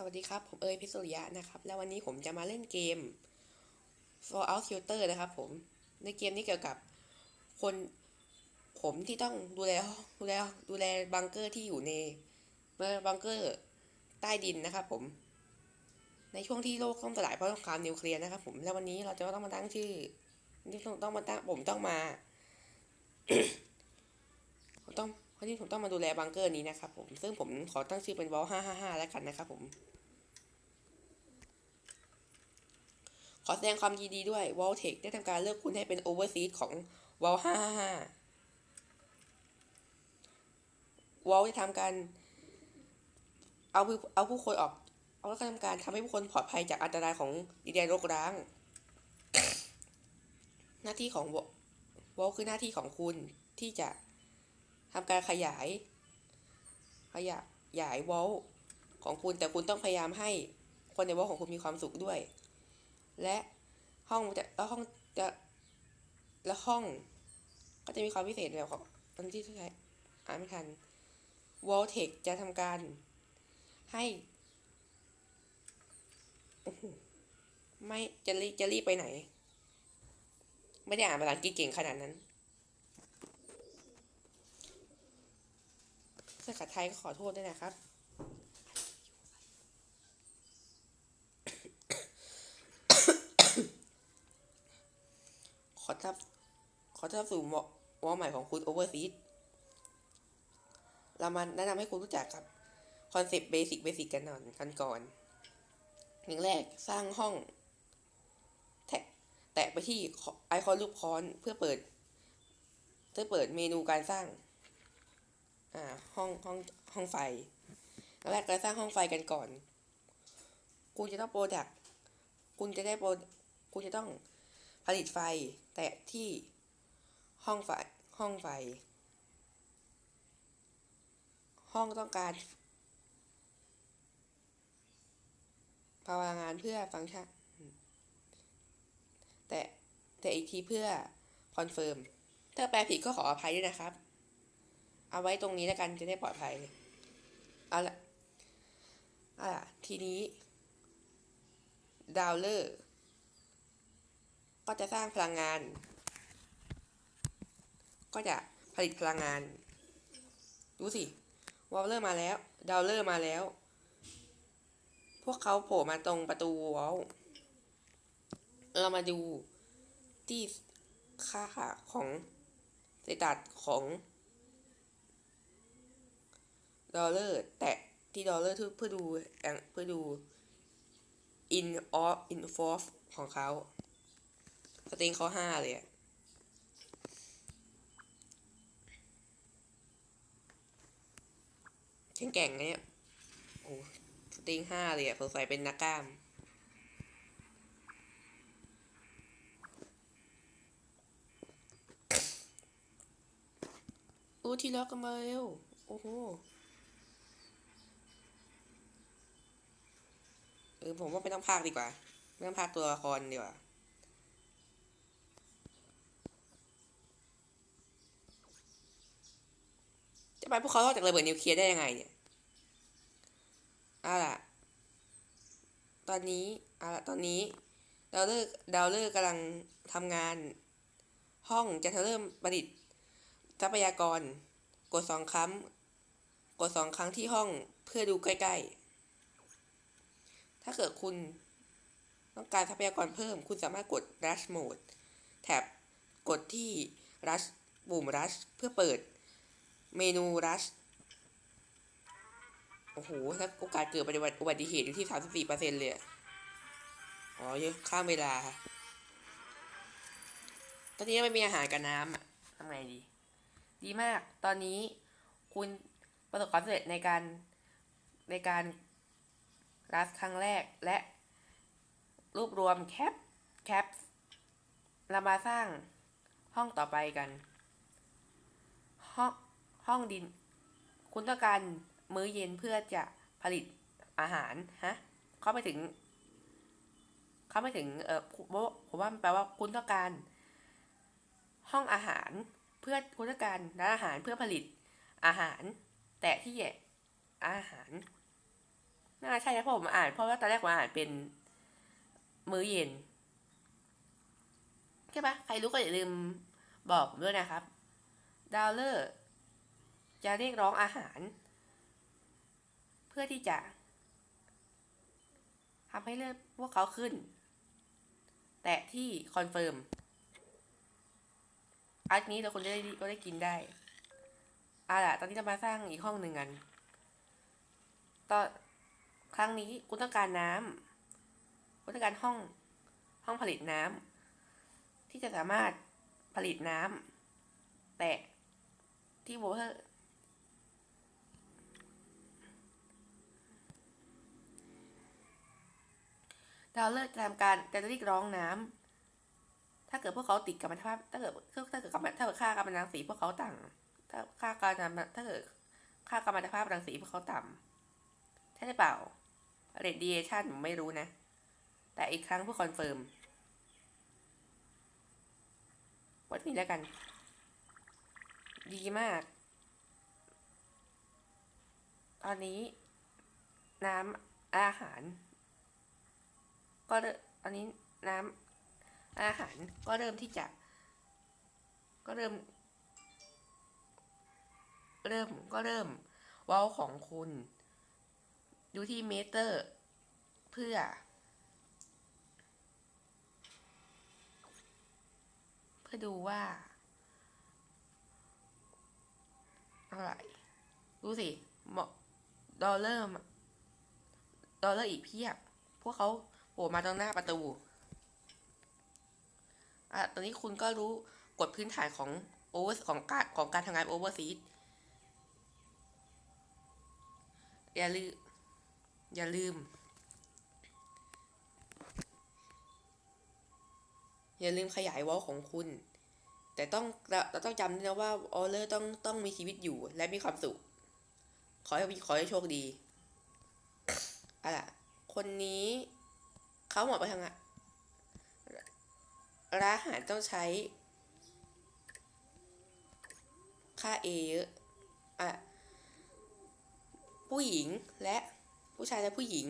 สวัสดีครับ ผมเอยพิสุริยะนะครับ แล้ววันนี้ผมจะมาเล่นเกม Fallout Shelter นะครับผม ในเกมนี้เกี่ยวกับคนผมที่ต้องดูแลดูแลดูแลบังเกอร์ที่อยู่ในบังเกอร์ใต้ดินนะครับผม ในช่วงที่โลกต้องสลายเพราะสงครามนิวเคลียร์นะครับผม แล้ววันนี้เราจะต้องมาตั้งชื่อนี่ต้องต้องมาตั้งผมต้องมาผมต้องวันนี้ผมต้องมาดูแลบังเกอร์นี้นะครับผม ซึ่งผมขอตั้งชื่อเป็นวอลห้าห้าห้าแล้วกันนะครับผม ขอแสดงความยินดีด้วย วอลเทคได้ทำการเลือกคุณให้เป็นโอเวอร์ซีดของวอลห้าห้าห้าวอลจะทำการ เอาผู้เอาผู้คนออก เอาแล้วก็ทำการทำให้ผู้คนปลอดภัยจากอันตรายของดินแดนโรกร้าง หน้าที่ของวอลคือหน้าที่ของคุณที่จะทำการขยาย ขยายายวอลของคุณแต่คุณต้องพยายามให้คนในวอลของคุณมีความสุขด้วย และห้องจะแล้วห้องจะแล้วห้อง ก็จะมีความพิเศษแบบของตอนที่ใช้อ่านไม่ทันวอลเทคจะทำการให้ไม่จะรีจะรีบไปไหน ไม่ได้อ่านภาษาอังกฤษเก่งขนาดนั้นภาษาไทยก็ขอโทษด้วยนะครับ ทับ ขอทับสู่วอวอใหม่ของคุณโอเวอร์ซีดเรามาแนะนำให้คุณรู้จักกับคอนเซปต์เบสิกเบสิกกันก่อนกันก่อนอย่างแรกสร้างห้อง แตะแตะไปที่ไอคอนรูปค้อนเพื่อเปิด เพื่อเปิดเมนูการสร้างอ่าห้องห้องห้องไฟแรกเราสร้างห้องไฟกันก่อน คุณจะต้องโปรดักคุณจะได้โปรคุณจะต้องผลิตไฟ แต่ที่ห้องไฟห้องไฟ ห้องต้องการ พลังงานเพื่อฟังก์ชันแต่แต่อีกทีเพื่อคอนเฟิร์ม ถ้าแปลผิดก็ขออภัยด้วยนะครับ เอาไว้ตรงนี้แล้วกันจะได้ปลอดภัย เอาละเอาละทีนี้ ดาวเลอร์ ก็จะสร้างพลังงาน ก็จะผลิตพลังงาน ดูสิวอลเลอร์มาแล้วดาวเลอร์มาแล้ว พวกเขาโผล่มาตรงประตูวอลเรามาดูที่ค่าของสเตตัสของดอลเลาร์แตะที่ดอลเลาร์เพื่อดูเพื่อดู in of in force ของเขา สตริงเขาห้าเลยอะแข็งแกร่งเนี่ยโอ้สตริงห้าเลยอะสงสัยเป็นนักกล้ามโอ้ที่ล็อกกันมาเร็วโอ้โหเออผมว่าไม่ต้องพากดีกว่า ไม่ต้องพากตัวละครดีกว่า จะไปพวกเขารอดจากระเบิดนิวเคลียร์ได้ยังไงเนี่ยเอาล่ะ ตอนนี้เอาล่ะตอนนี้ดาวเลอร์ดาวเลอร์กำลังทำงาน ห้องจะเริ่มประดิษฐ์ทรัพยากร กดสองครั้ง กดสองครั้งที่ห้องเพื่อดูใกล้ ๆ ถ้าเกิดคุณต้องการทรัพยากรเพิ่ม คุณสามารถกด rush mode แท็บกดที่ rush ปุ่ม rush เพื่อเปิด เมนู rush โอ้โหถ้าโอกาสเกิดอุบัติเหตุอยู่ที่34%เปอร์เซ็นต์เลยอ๋อเยอะข้ามเวลา ตอนนี้ไม่มีอาหารกับน้ำอะทำไงดี ดีมาก ตอนนี้คุณประสบความสำเร็จในการในการรัสครั้งแรกและ รวบรวมแคปแคปเรามาสร้างห้องต่อไปกันห้อง ห้องดิน คุณต้องการมื้อเย็นเพื่อจะผลิตอาหารฮะเข้าไปถึงเข้าไปถึงเออผมว่ามันแปลว่าคุณต้องการ ห้องอาหารเพื่อคุณต้องการร้านอาหารเพื่อผลิตอาหาร แต่ที่แอาหารน่าใช่นะเพราะผมอ่านเพราะว่าตอนแรกผมอ่านเป็นมื้อเย็นใช่ปะใครรู้ก็อย่าลืมบอกผมด้วยนะครับ ดาวเลอร์ จะเรียกร้องอาหาร เพื่อที่จะทำให้เลือดพวกเขาขึ้น แตะที่คอนเฟิร์มอันนี้เราคนจะได้ก็ได้กินได้อาล่ะ ตอนนี้เรามาสร้างอีกห้องหนึ่งกันตอนครั้งนี้คุณต้องการน้ำคุณต้องการห้องห้องผลิตน้ำที่จะสามารถผลิตน้ำแตะที่โวเตอร์ ดาเลิกทำการจะเรียกร้องน้ำถ้าเกิดพวกเขาติดกับมันภาพถ้าเกิดถ้าเกิดกับถ้าเกิดค่ากัมมันรังสีพวกเขาต่างถ้าค่าการถ้าเกิดค่ากัมมันตภาพรังสีพวกเขาต่ำใช่หรือเปล่า radiation ผมไม่รู้นะ แต่อีกครั้งเพื่อคอนเฟิร์มวัดนี้แล้วกัน ดีมาก ตอนนี้ น้ำอาหาร ก็เริ่มตอนนี้น้ำอาหารก็เริ่มที่จะ ก็เริ่ม เริ่มก็เริ่มเว้าของคุณดูที่เมเตอร์ เพื่อ เพื่อดูว่าอะไรดูสิเหมาะดอลเลอร์ดอลเลอร์อีกเพียบ พวกเขา โผล่มาตรงหน้าประตู อะ ตอนนี้คุณก็รู้กฎพื้นฐานของโอเวอร์ของการของการทำงานโอเวอร์ซีดอย่าลืม อย่าลืม อย่าลืมขยายวอลของคุณ แต่ต้องเราต้องจำนะว่าออเลอร์ต้องต้องมีชีวิตอยู่และมีความสุข ขอให้ขอให้โชคดีอะล่ะ คนนี้ เขาเหมาะไปทางอะร้านอาหารต้องใช้ ค่า A เยอะอะผู้หญิงและผู้ชายและผู้หญิง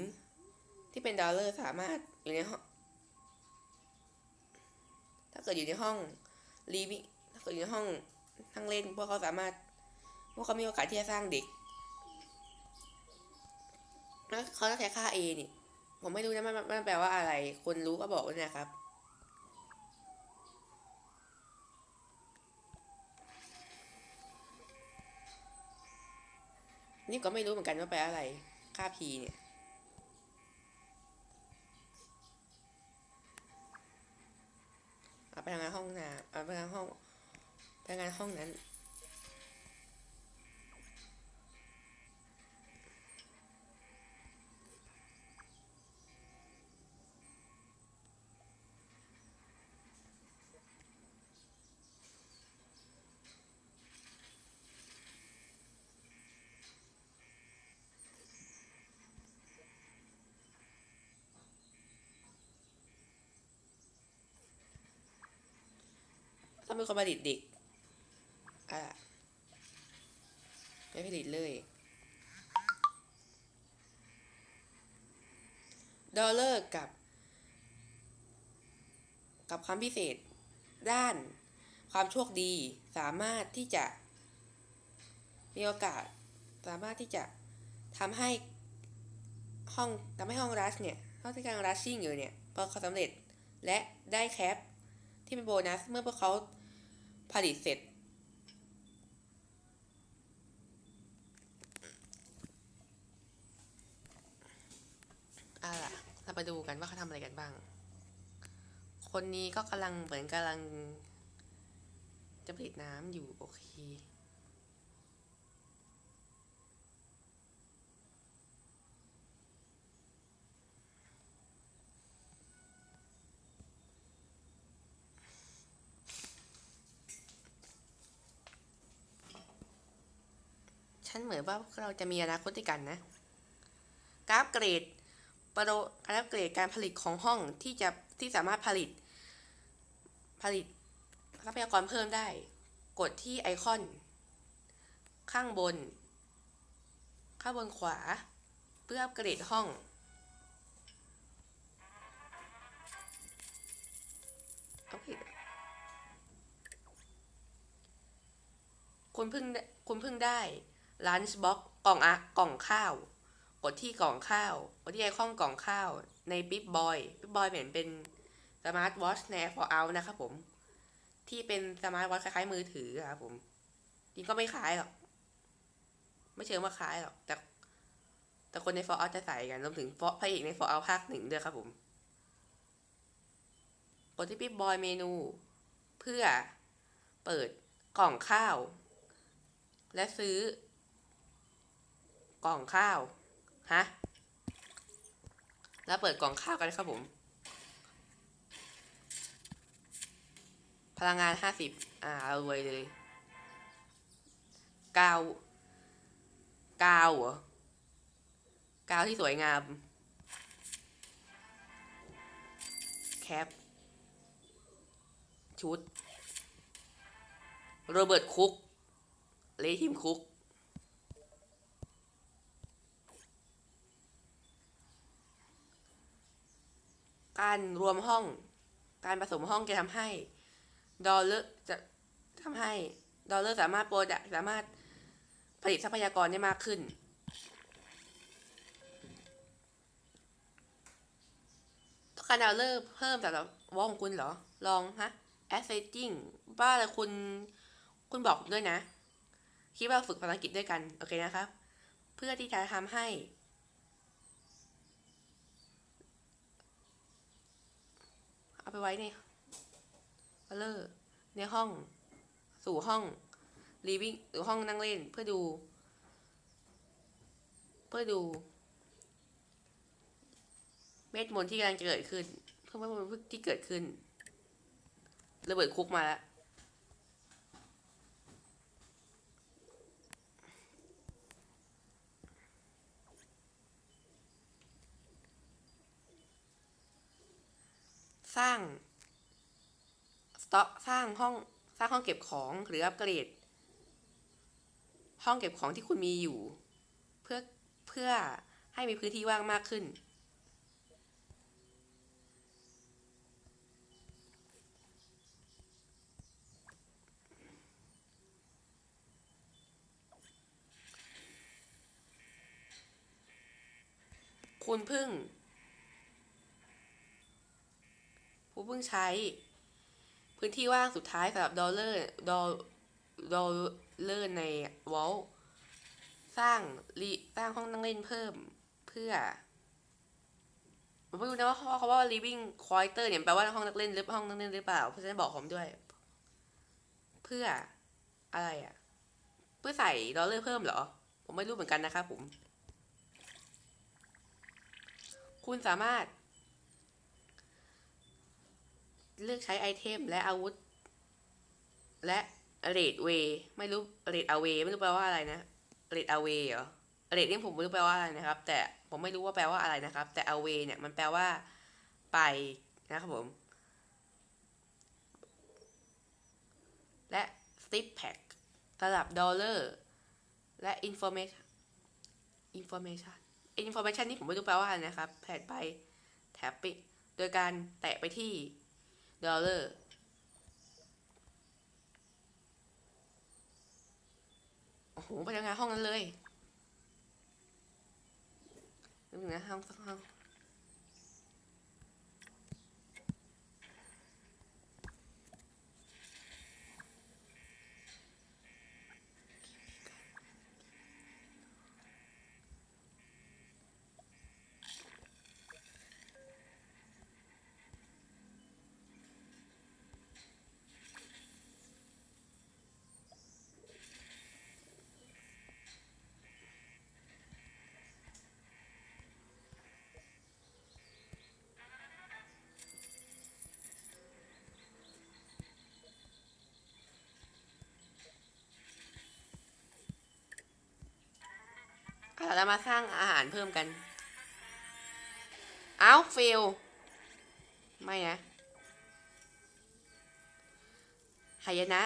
ที่เป็นดอลเลอร์สามารถอยู่ในห้องถ้าเกิดอยู่ในห้องรีวิถ้าเกิดอยู่ในห้องทั้งเล่นพวกเขาสามารถพวกเขามีโอกาสที่จะสร้างเด็กแล้วเขาต้องใช้ค่า A นี่ ผมไม่รู้นะมันมันแปลว่าอะไร คนรู้ก็บอกด้วยนะครับ นี่ก็ไม่รู้เหมือนกันว่าแปลอะไร ค่า P เนี่ยเอาไปทำงานห้องน้ำเอาไปทำงานห้องไปทำงานห้องนั้น ต้องเป็นคนผลิตเด็กอะไม่ผลิตเลยดอลเลอร์กับ กับความพิเศษ ด้านความโชคดีสามารถที่จะ มีโอกาสสามารถที่จะทำให้ห้องทำให้ห้องรัชเนี่ยห้องที่กำลังรัชชิ่งอยู่เนี่ยประสบควาสำเร็จและได้แคปที่เป็นโบนัสเมื่อพวกเขา ผลิตเสร็จ อะเรามาดูกันว่าเขาทำอะไรกันบ้าง คนนี้ก็กำลังเหมือนกำลังจะผลิตน้ำอยู่โอเค เหมือนว่าเราจะมีอนาคตด้วยกันนะกราฟเกรดประโดกราฟเกรดการผลิตของห้องที่จะที่สามารถผลิต ผลิตทรัพยากรเพิ่มได้ กดที่ไอคอน ข้างบน ข้างบนขวา เพื่ออัปเกรดห้องคุณเพิ่งคุณเพิ่งได้ lunch box กล่องอะกล่องข้าว กดที่กล่องข้าว กดที่ไอคอนกล่องข้าวในปิ๊บบอยปิ๊บบอยเหมือนเป็นสมาร์ทวอชใน for out นะครับผม ที่เป็นสมาร์ทวอชคล้ายๆมือถือครับผมจริงก็ไม่คล้ายหรอก ไม่เชิงว่าคล้ายหรอก แต่ แต่คนใน for out จะใส่กันรวมถึง for พระเอกใน for out ภาคหนึ่งด้วยครับผม กดที่ปิ๊บบอยเมนู เพื่อเปิดกล่องข้าว และซื้อ กล่องข้าว ฮะ แล้วเปิดกล่องข้าวกันครับผม พลังงานห้าสิบอ่ารวยเลยกาวกาวเหรอกาวที่สวยงาม แคป ชุด โรเบิร์ตคุก เลทิมคุก การรวมห้อง การผสมห้องจะทำให้ดอลเลอร์จะทำให้ดอลเลอร์สามารถโปรดักสามารถผลิตทรัพยากรได้มากขึ้น ต้องการดอลเลอร์เพิ่มสำหรับวอลของคุณเหรอ ลองฮะ assetting บ้าอะไรคุณ คุณบอกผมด้วยนะ คิดว่าฝึกภาษาอังกฤษด้วยกัน โอเคนะครับ เพื่อที่จะทำให้ เอาไปไว้ในคัลเลอร์ในห้องสู่ห้อง living หรือห้องนั่งเล่นเพื่อดู เพื่อดูเม็ดมนที่กำลังจะเกิดขึ้น เพื่อเม็ดมนที่เกิดขึ้นระเบิดคุกมาแล้ว สร้างสต็อกสร้างห้องสร้างห้องเก็บของหรืออัปเกรด ห้องเก็บของที่คุณมีอยู่ เพื่อเพื่อให้มีพื้นที่ว่างมากขึ้น คุณพึ่ง ผู้เพิ่งใช้ พื้นที่ว่างสุดท้ายสำหรับดอลเลอร์ดอลดอลเลอร์ในวอลสร้างรีสร้างห้องนั่งเล่นเพิ่มเพื่อผมไม่รู้นะว่าเขาว่า living quarter เนี่ยแปลว่าห้องนั่งเล่นหรือห้องนั่งเล่นหรือเปล่าเพราะฉะนั้นบอกผมด้วย เพื่ออะไรอะ เพื่อใส่ดอลเลอร์เพิ่มเหรอ ผมไม่รู้เหมือนกันนะครับผม คุณสามารถ เลือกใช้ไอเทมและอาวุธ และเรดเวไม่รู้เรดเอาเวไม่รู้แปลว่าอะไรนะเรดเอาเวเหรอเรดนี่ผมไม่รู้แปลว่าอะไรนะครับ แต่ผมไม่รู้ว่าแปลว่าอะไรนะครับ แต่เอาเวเนี่ยมันแปลว่าไปนะครับผม และ stick pack สลับดอลเลอร์และ information information information นี่ผมไม่รู้แปลว่าอะไรนะครับ แผดไปแท็บไปโดยการแตะไปที่ ดอลลาร์โอ้โหพนักงานห้องนั้นเลยนึกถึงนะห้องสักห้อง เราจะมาสร้างอาหารเพิ่มกัน เอ้าฟิลไม่นะหายนะ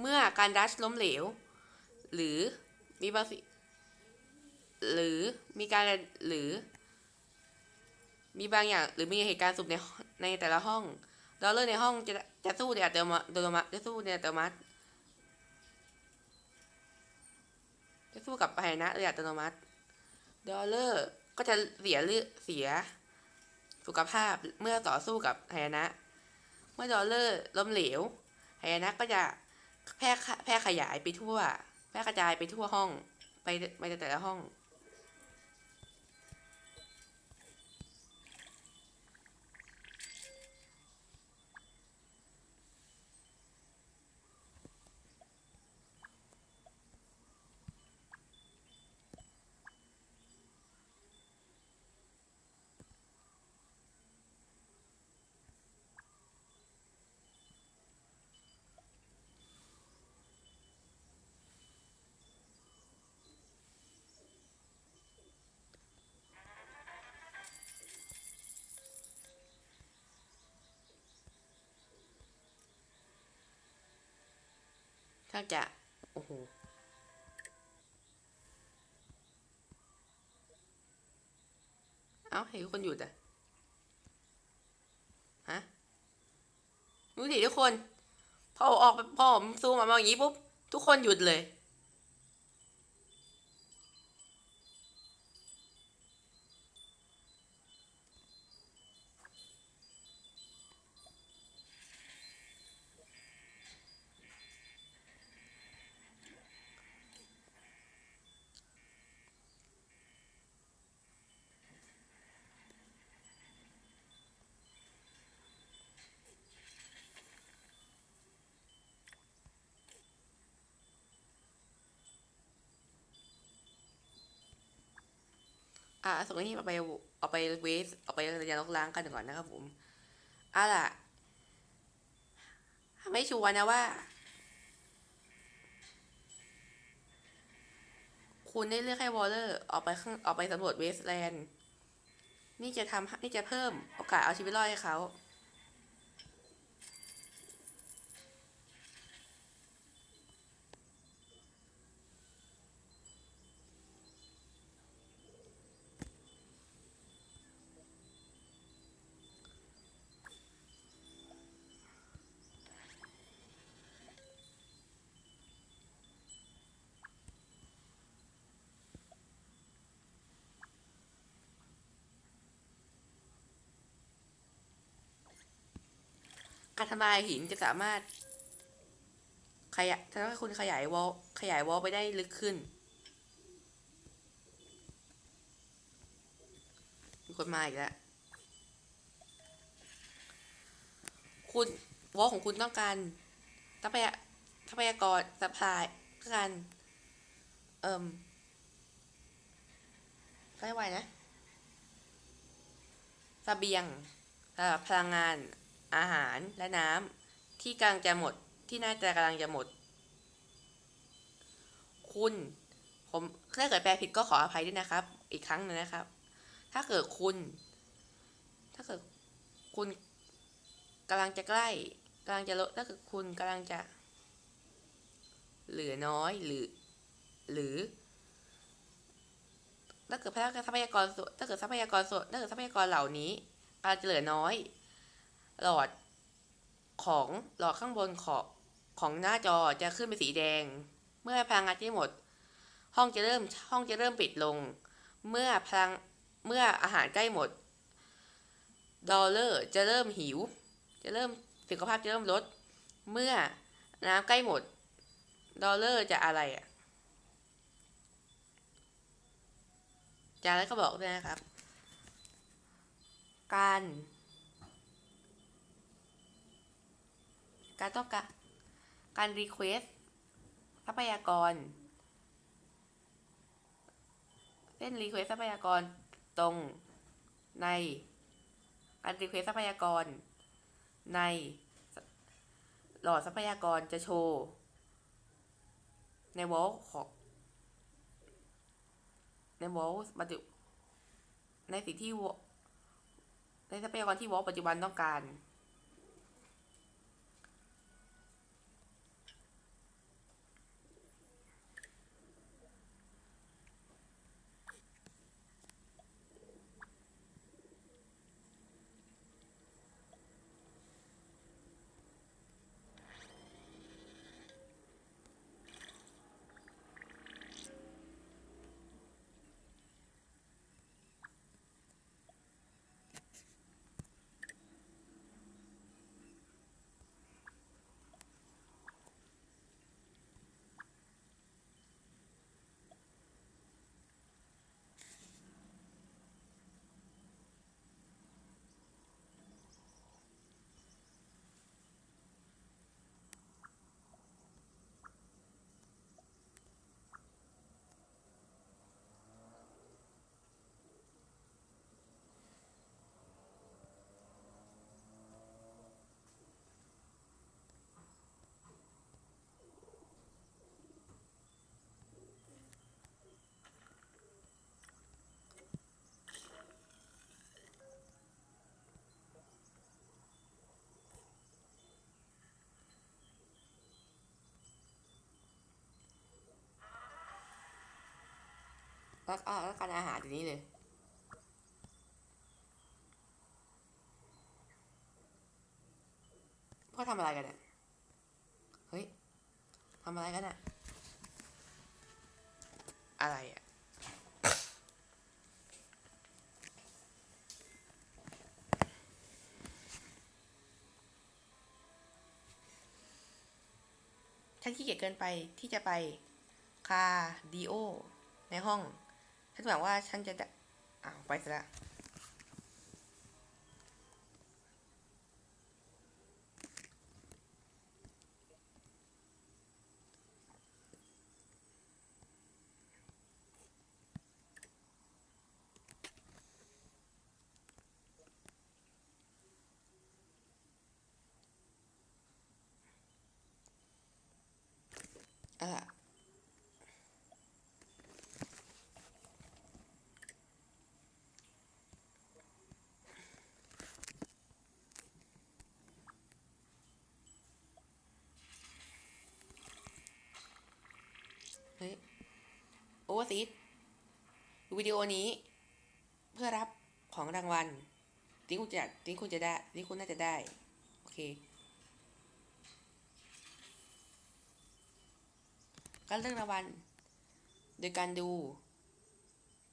เมื่อการดัชล้มเหลว หรือมีบางสิหรือมีการหรือ มีบางอย่างหรือมีเหตุการณ์สุบในในแต่ละห้องดอลเลอร์ในห้องจะจะสู้ในอัตโนมัติจะสู้ในอัตโนมัติ จะสู้กับพายนะโดยอัตโนมัติ ดอลเลอร์ก็จะเสียเลือดเสีย สุขภาพเมื่อต่อสู้กับพาหนะ เมื่อดอลเลอร์ล้มเหลวพาหนะก็จะแพร่แพร่ขยายไปทั่ว แพร่กระจายไปทั่วห้อง ไปไปแต่ละห้อง ถ้าจะ โอ้โหเอ้าเห็นทุกคนหยุดอะฮะดูดิทุกคน พอผมออกไปพอผมซูมออกมาอย่างนี้ปุ๊บ ทุกคนหยุดเลย อะส่งนี้เอาไปเอาไปเวสเอาไปยาลกล้างกันก่อนนะครับผมอะล่ะไม่ชัวร์นะว่า คุณได้เลือกให้วอลเลอร์ออกไปข้างออกไปสำรวจเวสแลนด์นี่จะทำนี่จะเพิ่มโอกาสเอาชีวิตรอดให้เขา การทำลายหินจะสามารถ ขยายถ้คุณขยายวอลขยายวอลไปได้ลึกขึ้น มีคนมาอีกแล้ว คุณวอลของคุณต้องการทรัพยาทรัพยากรสปายต้องการ เอิ่มก็ไหวนะเสบียงพลังงาน อาหารและน้ำที่กำลังจะหมดที่น่าจะกำลังจะหมด คุณ ผมถ้าเกิดแปลผิดก็ขออภัยด้วยนะครับ อีกครั้งหนึงนะครับ ถ้าเกิดคุณ ถ้าเกิดคุณกำลังจะใกล้กำลังจะลดถ้าเกิดคุณกำลังจะ เหลือน้อยหรือ หรือถ้าเกิดทรัพยากรส่วนถ้าเกิดทรัพยากรส่วนถ้าเกิดทรัพยากรเหล่านี้กำลังจะเหลือน้อย หลอดของหลอดข้างบนของของหน้าจอจะขึ้นเป็นสีแดง เมื่อพลังงานที่หมด ห้องจะเริ่มห้องจะเริ่มปิดลง เมื่อพลังเมื่ออาหารใกล้หมด ดอลเลอร์จะเริ่มหิว จะเริ่มสุขภาพจะเริ่มลด เมื่อน้ำใกล้หมด ดอลเลอร์จะอะไรอะจะอะไรก็บอกด้วยนะครับ การ การต้องการการรีเควสทรัพยากรเส้นรีเควสทรัพยากรตรงในการรีเควสทรัพยากร ในหลอดทรัพยากรจะโชว์ ในวอลของในวอลปัจจุในสิ่งที่ในทรัพยากรที่วอลปัจจุบันต้องการ แล้วแล้วการอาหารทีนี้เลยพ่อทำอะไรกันเนี่ย เฮ้ยทำอะไรกันอะอะไรอะฉันขี้เกียจเกินไปที่จะไป คาดิโอ ในห้อง ฉันหวังว่าฉันจะได้อ้าวไปซะละอะ โอเวอร์ซีดดูวิดีโอนี้ เพื่อรับของรางวัลที่คุณจะที่คุณจะได้ที่คุณน่าจะได้ โอเค การเลือกรางวัลโดยการดู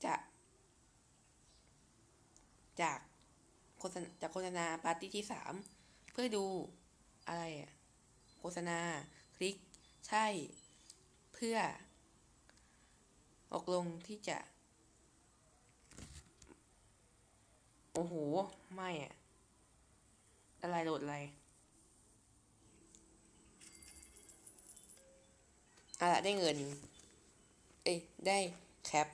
จากจากโฆษณาจากโฆษณาปาร์ตี้ที่สามเพื่อดูอะไรโฆษณา คลิก ใช่ เพื่อ ออกลงที่จะ โอ้โห ไม่อะอะไรโหลดอะไรอะได้เงิน เอ้ย ได้แคป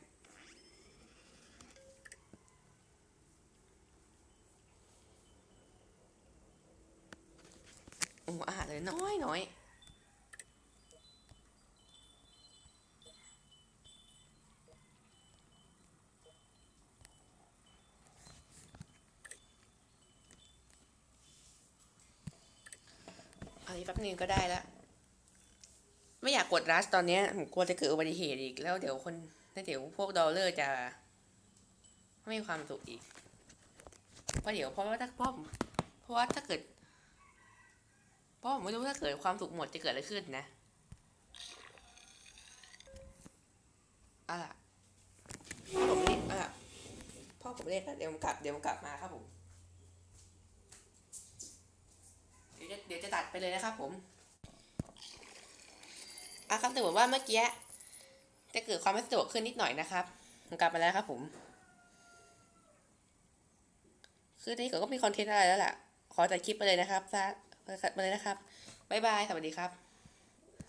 โอ้อาหารเลยน้อยน้อย นี้แป๊บนึงก็ได้ล้วไม่อยากกดรัชตอนนี้ผมกลัวจะเกิดอุบัติเหตุอีก แล้วเดี๋ยวคนแล้วเดี๋ยวพวกดอลเลอร์จะไม่มีความสุขอีกเพราะเดี๋ยวเพราะว่าถ้าเพราะเพราะว่าถ้าเกิดเพราะผมไม่รู้ถ้าเกิดความสุขหมดจะเกิดอะไรขึ้นนะอาล่ะพ่อผมเรียกอะพ่อผมเรียกแล้วเดี๋ยวผมกลับเดี๋ยวผมกลับมาครับผม เดี๋ยวเดี๋ยวจะตัดไปเลยนะครับผมอะครับแต่เหมือนว่าเมื่อกี้จะเกิดความไม่สะดวกขึ้นนิดหน่อยนะครับผมกลับมาแล้วครับผม คือที่ก็มีคอนเทนต์อะไรแล้วล่ะ ขอตัดคลิปไปเลยนะครับซะมาเลยนะครับบ๊ายบาย สวัสดีครับ